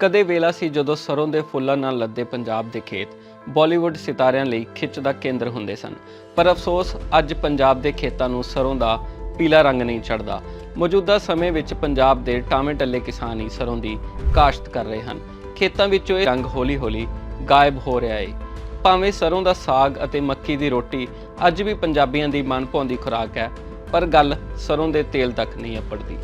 ਕਦੇ ਵੇਲਾ ਸੀ ਜਦੋਂ ਸਰੋਂ ਦੇ ਫੁੱਲਾਂ ਨਾਲ ਲੱਦੇ ਪੰਜਾਬ ਦੇ ਖੇਤ ਬਾਲੀਵੁੱਡ ਸਿਤਾਰਿਆਂ ਲਈ ਖਿੱਚ ਦਾ ਕੇਂਦਰ ਹੁੰਦੇ ਸਨ। ਪਰ ਅਫਸੋਸ, ਅੱਜ ਪੰਜਾਬ ਦੇ ਖੇਤਾਂ ਨੂੰ ਸਰੋਂ ਦਾ ਪੀਲਾ ਰੰਗ ਨਹੀਂ ਚੜਦਾ ਮੌਜੂਦਾ ਸਮੇਂ ਵਿੱਚ ਪੰਜਾਬ ਦੇ ਟਾਵੇਂ ਟੱਲੇ ਕਿਸਾਨ ਹੀ ਸਰੋਂ ਦੀ ਕਾਸ਼ਤ ਕਰ ਰਹੇ ਹਨ। ਖੇਤਾਂ ਵਿੱਚੋਂ ਇਹ ਰੰਗ ਹੌਲੀ-ਹੌਲੀ ਗਾਇਬ ਹੋ ਰਿਹਾ ਹੈ ਭਾਵੇਂ ਸਰੋਂ ਦਾ ਸਾਗ ਅਤੇ ਮੱਕੀ ਦੀ ਰੋਟੀ ਅੱਜ ਵੀ ਪੰਜਾਬੀਆਂ ਦੀ ਮਨਭਾਉਂਦੀ ਖੁਰਾਕ ਹੈ, ਪਰ ਗੱਲ ਸਰੋਂ ਦੇ ਤੇਲ ਤੱਕ ਨਹੀਂ ਅਪੜਦੀ।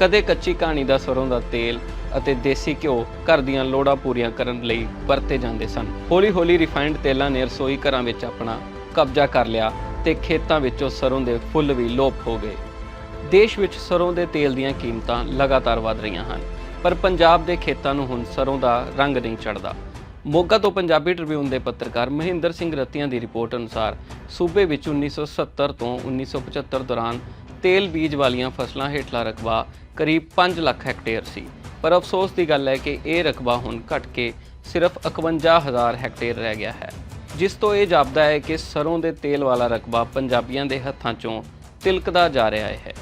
ਕਦੇ ਕੱਚੀ ਕਹਾਣੀ ਦਾ ਸਰੋਂ ਦਾ ਤੇਲ ਅਤੇ ਦੇਸੀ ਘਿਓ ਘਰ ਦੀਆਂ ਲੋੜਾਂ ਪੂਰੀਆਂ ਕਰਨ ਲਈ ਵਰਤੇ ਜਾਂਦੇ ਸਨ। ਹੌਲੀ-ਹੌਲੀ ਰਿਫਾਈਨਡ ਤੇਲਾਂ ਨੇ ਰਸੋਈ ਘਰਾਂ ਵਿੱਚ ਆਪਣਾ ਕਬਜ਼ਾ ਕਰ ਲਿਆ ਤੇ ਖੇਤਾਂ ਵਿੱਚੋਂ ਸਰੋਂ ਦੇ ਫੁੱਲ ਵੀ ਲੋਪ ਹੋ ਗਏ। ਦੇਸ਼ ਵਿੱਚ ਸਰੋਂ ਦੇ ਤੇਲ ਦੀਆਂ ਕੀਮਤਾਂ ਲਗਾਤਾਰ ਵਧ ਰਹੀਆਂ ਹਨ, ਪਰ ਪੰਜਾਬ ਦੇ ਖੇਤਾਂ ਨੂੰ ਹੁਣ ਸਰੋਂ ਦਾ ਰੰਗ ਨਹੀਂ ਚੜਦਾ ਮੋਗਾ ਤੋਂ ਪੰਜਾਬੀ ਟ੍ਰਿਬਿਊਨ ਦੇ ਪੱਤਰਕਾਰ ਮਹਿੰਦਰ ਸਿੰਘ ਰਤੀਆਂ ਦੀ ਰਿਪੋਰਟ ਅਨੁਸਾਰ ਸੂਬੇ ਵਿੱਚ 1970 ਤੋਂ 1975 ਦੌਰਾਨ ਤੇਲ ਬੀਜ ਵਾਲੀਆਂ ਫਸਲਾਂ ਹੇਠਲਾ ਰਕਬਾ ਕਰੀਬ 5 ਲੱਖ ਹੈਕਟੇਅਰ ਸੀ। ਪਰ ਅਫਸੋਸ ਦੀ ਗੱਲ ਹੈ ਕਿ ਇਹ ਰਕਬਾ ਹੁਣ ਘਟ ਕੇ ਸਿਰਫ 51000 ਹੈਕਟੇਅਰ ਰਹਿ ਗਿਆ ਹੈ। ਜਿਸ ਤੋਂ ਇਹ ਜਾਪਦਾ ਹੈ ਕਿ ਸਰੋਂ ਦੇ ਤੇਲ ਵਾਲਾ ਰਕਬਾ ਪੰਜਾਬੀਆਂ ਦੇ ਹੱਥਾਂ 'ਚੋਂ ਤਿਲਕਦਾ ਜਾ ਰਿਹਾ ਹੈ।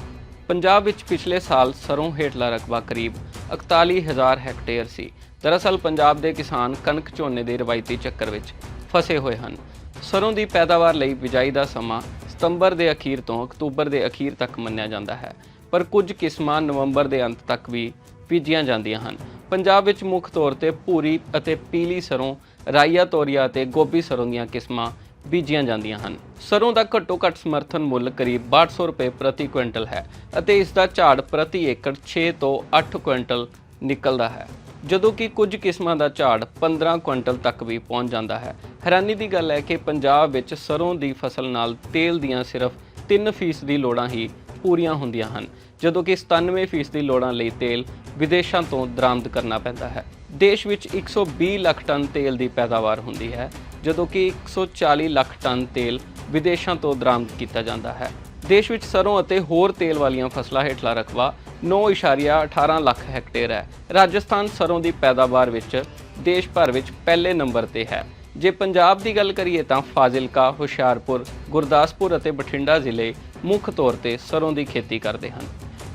ਪੰਜਾਬ ਵਿੱਚ ਪਿਛਲੇ ਸਾਲ ਸਰੋਂ ਹੇਠਲਾ ਰਕਬਾ ਕਰੀਬ 41000 ਹੈਕਟੇਅਰ ਸੀ। ਦਰਅਸਲ ਪੰਜਾਬ ਦੇ ਕਿਸਾਨ ਕਣਕ ਝੋਨੇ ਦੇ ਰਵਾਇਤੀ ਚੱਕਰ ਵਿੱਚ ਫਸੇ ਹੋਏ ਹਨ। ਸਰੋਂ ਦੀ ਪੈਦਾਵਾਰ ਲਈ ਬਿਜਾਈ ਦਾ ਸਮਾਂ ਸਤੰਬਰ ਦੇ ਅਖੀਰ ਤੋਂ ਅਕਤੂਬਰ ਦੇ ਅਖੀਰ ਤੱਕ ਮੰਨਿਆ ਜਾਂਦਾ ਹੈ। ਪਰ ਕੁਝ ਕਿਸਮਾਂ ਨਵੰਬਰ ਦੇ ਅੰਤ ਤੱਕ ਵੀ ਬੀਜੀਆਂ ਜਾਂਦੀਆਂ ਹਨ। ਪੰਜਾਬ ਵਿੱਚ ਮੁੱਖ ਤੌਰ ਤੇ ਭੂਰੀ ਅਤੇ ਪੀਲੀ ਸਰੋਂ, ਰਾਈਆ ਤੋਰੀਆ ਅਤੇ ਗੋਭੀ ਸਰੋਂ ਦੀਆਂ ਕਿਸਮਾਂ ਬੀਜੀਆਂ ਜਾਂਦੀਆਂ ਹਨ। ਸਰੋਂ ਦਾ ਘੱਟੋ ਘੱਟ ਸਮਰਥਨ ਮੁੱਲ ਕਰੀਬ 6200 ਰੁਪਏ ਪ੍ਰਤੀ ਕੁਇੰਟਲ ਹੈ ਅਤੇ ਇਸ ਦਾ ਝਾੜ ਪ੍ਰਤੀ ਏਕੜ 6 ਤੋਂ 8 ਕੁਇੰਟਲ ਨਿਕਲਦਾ ਹੈ। ਜਦੋਂ ਕਿ ਕੁਝ ਕਿਸਮਾਂ ਦਾ ਝਾੜ 15 ਕੁਇੰਟਲ ਤੱਕ ਵੀ ਪਹੁੰਚ ਜਾਂਦਾ ਹੈ। ਹੈਰਾਨੀ ਦੀ ਗੱਲ ਹੈ ਕਿ ਪੰਜਾਬ ਵਿੱਚ ਸਰੋਂ ਦੀ ਫਸਲ ਨਾਲ ਤੇਲ ਦੀਆਂ ਸਿਰਫ 3% ਦੀ ਲੋੜਾਂ ਹੀ ਪੂਰੀਆਂ ਹੁੰਦੀਆਂ ਹਨ, ਜਦੋਂ ਕਿ 97% ਦੀ ਲੋੜਾਂ ਲਈ ਤੇਲ ਵਿਦੇਸ਼ਾਂ ਤੋਂ ਦਰਾਮਦ ਕਰਨਾ ਪੈਂਦਾ ਹੈ। ਦੇਸ਼ ਵਿੱਚ 120 ਲੱਖ ਟਨ ਤੇਲ ਦੀ ਪੈਦਾਵਾਰ ਹੁੰਦੀ ਹੈ, ਜਦੋਂ ਕਿ 140 ਲੱਖ ਟਨ ਤੇਲ ਵਿਦੇਸ਼ਾਂ ਤੋਂ ਦਰਾਮਦ ਕੀਤਾ ਜਾਂਦਾ ਹੈ। ਦੇਸ਼ ਵਿੱਚ ਸਰੋਂ ਅਤੇ ਹੋਰ ਤੇਲ ਵਾਲੀਆਂ ਫਸਲਾਂ ਹੇਠਲਾ ਰਕਬਾ 9.18 ਲੱਖ ਹੈਕਟੇਅਰ ਹੈ। ਰਾਜਸਥਾਨ ਸਰੋਂ ਦੀ ਪੈਦਾਵਾਰ ਵਿੱਚ ਦੇਸ਼ ਭਰ ਵਿੱਚ ਪਹਿਲੇ ਨੰਬਰ ਤੇ ਹੈ। ਜੇ ਪੰਜਾਬ ਦੀ ਗੱਲ ਕਰੀਏ ਤਾਂ ਫਾਜ਼ਿਲਕਾ, ਹੁਸ਼ਿਆਰਪੁਰ, ਗੁਰਦਾਸਪੁਰ ਅਤੇ ਬਠਿੰਡਾ ਜ਼ਿਲ੍ਹੇ ਮੁੱਖ ਤੌਰ ਤੇ ਸਰੋਂ ਦੀ ਖੇਤੀ ਕਰਦੇ ਹਨ।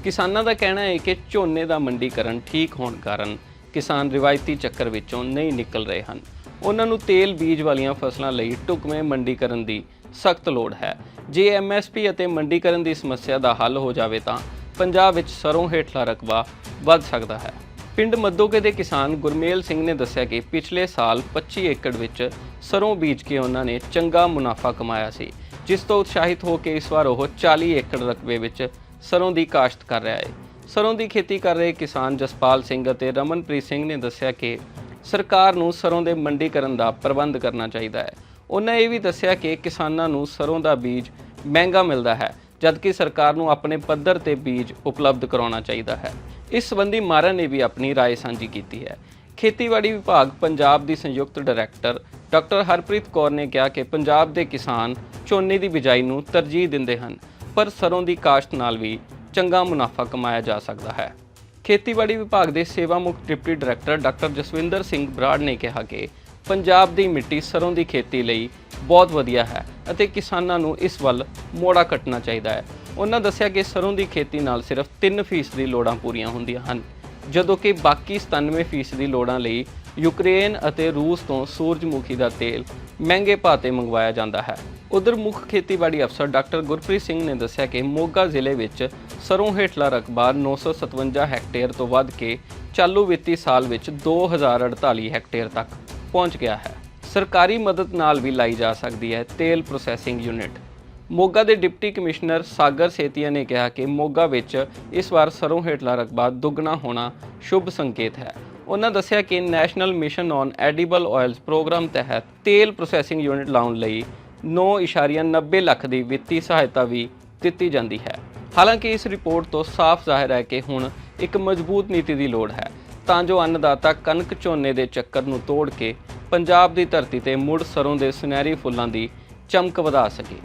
ਕਿਸਾਨਾਂ ਦਾ ਕਹਿਣਾ ਹੈ ਕਿ ਝੋਨੇ ਦਾ ਮੰਡੀਕਰਨ ਠੀਕ ਹੋਣ ਕਾਰਨ ਕਿਸਾਨ ਰਿਵਾਇਤੀ ਚੱਕਰ ਵਿੱਚੋਂ ਨਹੀਂ ਨਿਕਲ ਰਹੇ ਹਨ। ਉਹਨਾਂ ਨੂੰ ਤੇਲ ਬੀਜ ਵਾਲੀਆਂ ਫਸਲਾਂ ਲਈ ਢੁਕਵੇਂ ਮੰਡੀਕਰਨ ਦੀ ਸਖਤ ਲੋੜ ਹੈ। ਜੇ ਐਮਐਸਪੀ ਅਤੇ ਮੰਡੀਕਰਨ ਦੀ ਸਮੱਸਿਆ ਦਾ ਹੱਲ ਹੋ ਜਾਵੇ ਤਾਂ ਪੰਜਾਬ ਵਿੱਚ ਸਰੋਂ ਹੇਠਲਾ ਰਕਬਾ ਵੱਧ ਸਕਦਾ ਹੈ। ਪਿੰਡ ਮੱਦੋਕੇ ਦੇ ਕਿਸਾਨ ਗੁਰਮੇਲ ਸਿੰਘ ਨੇ ਦੱਸਿਆ ਕਿ ਪਿਛਲੇ ਸਾਲ 25 ਏਕੜ ਵਿੱਚ ਸਰੋਂ ਬੀਜ ਕੇ ਉਹਨਾਂ ਨੇ ਚੰਗਾ ਮੁਨਾਫਾ ਕਮਾਇਆ ਸੀ, ਜਿਸ ਤੋਂ ਉਤਸ਼ਾਹਿਤ ਹੋ ਕੇ ਇਸ ਵਾਰ ਉਹ 40 ਏਕੜ ਰਕਬੇ ਵਿੱਚ ਸਰੋਂ ਦੀ ਕਾਸ਼ਤ ਕਰ ਰਿਹਾ ਹੈ। ਸਰੋਂ ਦੀ ਖੇਤੀ ਕਰ ਰਹੇ ਕਿਸਾਨ ਜਸਪਾਲ ਸਿੰਘ ਅਤੇ ਰਮਨਪ੍ਰੀਤ ਸਿੰਘ ਨੇ ਦੱਸਿਆ ਕਿ ਸਰਕਾਰ ਨੂੰ ਸਰੋਂ ਦੇ ਮੰਡੀਕਰਨ ਦਾ ਪ੍ਰਬੰਧ ਕਰਨਾ ਚਾਹੀਦਾ ਹੈ। ਉਹਨਾਂ ਇਹ ਵੀ ਦੱਸਿਆ ਕਿ ਕਿਸਾਨਾਂ ਨੂੰ ਸਰੋਂ ਦਾ ਬੀਜ ਮਹਿੰਗਾ ਮਿਲਦਾ ਹੈ ਜਦਕਿ ਸਰਕਾਰ ਨੂੰ ਆਪਣੇ ਪੱਧਰ ਤੇ ਬੀਜ ਉਪਲਬਧ ਕਰਾਉਣਾ ਚਾਹੀਦਾ ਹੈ ਇਸ ਸੰਬੰਧੀ ਮਾਰਨ ਨੇ ਵੀ ਆਪਣੀ رائے ਸਾਂਝੀ ਕੀਤੀ ਹੈ ਖੇਤੀਬਾੜੀ ਵਿਭਾਗ ਪੰਜਾਬ ਦੀ ਸੰਯੁਕਤ ਡਾਇਰੈਕਟਰ ਡਾਕਟਰ ਹਰਪ੍ਰੀਤ ਕੌਰ ਨੇ ਕਿਹਾ ਕਿ ਪੰਜਾਬ ਦੇ ਕਿਸਾਨ ਝੋਨੇ ਦੀ ਬਿਜਾਈ ਨੂੰ ਤਰਜੀਹ ਦਿੰਦੇ ਹਨ ਪਰ ਸਰੋਂ ਦੀ ਕਾਸ਼ਤ ਨਾਲ ਵੀ ਚੰਗਾ ਮੁਨਾਫਾ ਕਮਾਇਆ ਜਾ ਸਕਦਾ ਹੈ ਖੇਤੀਬਾੜੀ ਵਿਭਾਗ ਦੇ ਸੇਵਾ ਮੁਕਤ deputy director doctor Jaswinder Singh Brar ਨੇ ਕਿਹਾ ਕਿ ਪੰਜਾਬ ਦੀ ਮਿੱਟੀ ਸਰੋਂ ਦੀ ਖੇਤੀ ਲਈ ਬਹੁਤ ਵਧੀਆ ਹੈ ਅਤੇ ਕਿਸਾਨਾਂ ਨੂੰ ਇਸ ਵੱਲ ਮੋੜਾ ਕੱਟਣਾ ਚਾਹੀਦਾ ਹੈ। ਉਹਨਾਂ ਦੱਸਿਆ ਕਿ ਸਰੋਂ ਦੀ ਖੇਤੀ ਨਾਲ ਸਿਰਫ 3% ਦੀ ਲੋੜਾਂ ਪੂਰੀਆਂ ਹੁੰਦੀਆਂ ਹਨ, ਜਦੋਂ ਕਿ ਬਾਕੀ 97% ਦੀ ਲੋੜਾਂ ਲਈ ਯੂਕਰੇਨ ਅਤੇ ਰੂਸ ਤੋਂ ਸੂਰਜਮੁਖੀ ਦਾ ਤੇਲ ਮਹਿੰਗੇ ਭਾਅ ਤੇ ਮੰਗਵਾਇਆ ਜਾਂਦਾ ਹੈ। ਉਧਰ ਮੁੱਖ ਖੇਤੀਬਾੜੀ ਅਫਸਰ ਡਾਕਟਰ ਗੁਰਪ੍ਰੀਤ ਸਿੰਘ ਨੇ ਦੱਸਿਆ ਕਿ ਮੋਗਾ ਜ਼ਿਲ੍ਹੇ ਵਿੱਚ ਸਰੋਂ ਹੇਠਲਾ ਰਕਬਾ 957 ਹੈਕਟੇਅਰ ਤੋਂ ਵੱਧ ਕੇ ਚਾਲੂ ਵਿੱਤੀ ਸਾਲ ਵਿੱਚ 2048 ਹੈਕਟੇਅਰ ਤੱਕ ਪਹੁੰਚ ਗਿਆ ਹੈ। ਸਰਕਾਰੀ ਮਦਦ ਨਾਲ ਵੀ ਲਾਈ ਜਾ ਸਕਦੀ ਹੈ ਤੇਲ ਪ੍ਰੋਸੈਸਿੰਗ ਯੂਨਿਟ। ਮੋਗਾ ਦੇ ਡਿਪਟੀ ਕਮਿਸ਼ਨਰ ਸਾਗਰ ਸੇਤੀਆ ਨੇ ਕਿਹਾ ਕਿ ਮੋਗਾ ਵਿੱਚ ਇਸ ਵਾਰ ਸਰੋਂ ਹੇਠਲਾ ਰਕਬਾ ਦੁੱਗਣਾ ਹੋਣਾ ਸ਼ੁਭ ਸੰਕੇਤ ਹੈ। ਉਹਨਾਂ ਦੱਸਿਆ ਕਿ national mission on edible oils programme ਤਹਿਤ ਤੇਲ ਪ੍ਰੋਸੈਸਿੰਗ ਯੂਨਿਟ ਲਾਉਣ ਲਈ 9.90 ਲੱਖ ਦੀ ਵਿੱਤੀ ਸਹਾਇਤਾ ਵੀ ਦਿੱਤੀ ਜਾਂਦੀ ਹੈ। ਹਾਲਾਂਕਿ ਇਸ ਰਿਪੋਰਟ ਤੋਂ ਸਾਫ਼ ਜ਼ਾਹਿਰ ਹੈ ਕਿ ਹੁਣ ਇੱਕ ਮਜ਼ਬੂਤ ਨੀਤੀ ਦੀ ਲੋੜ ਹੈ। ਤਾਂ ਜੋ ਅੰਨਦਾਤਾ ਕਣਕ ਝੋਨੇ ਦੇ ਚੱਕਰ ਨੂੰ ਤੋੜ ਕੇ ਪੰਜਾਬ ਦੀ ਧਰਤੀ ਤੇ ਮੁੜ ਸਰੋਂ ਦੇ ਸੁਨਹਿਰੀ ਫੁੱਲਾਂ ਦੀ ਚਮਕ ਵਧਾ ਸਕੇ।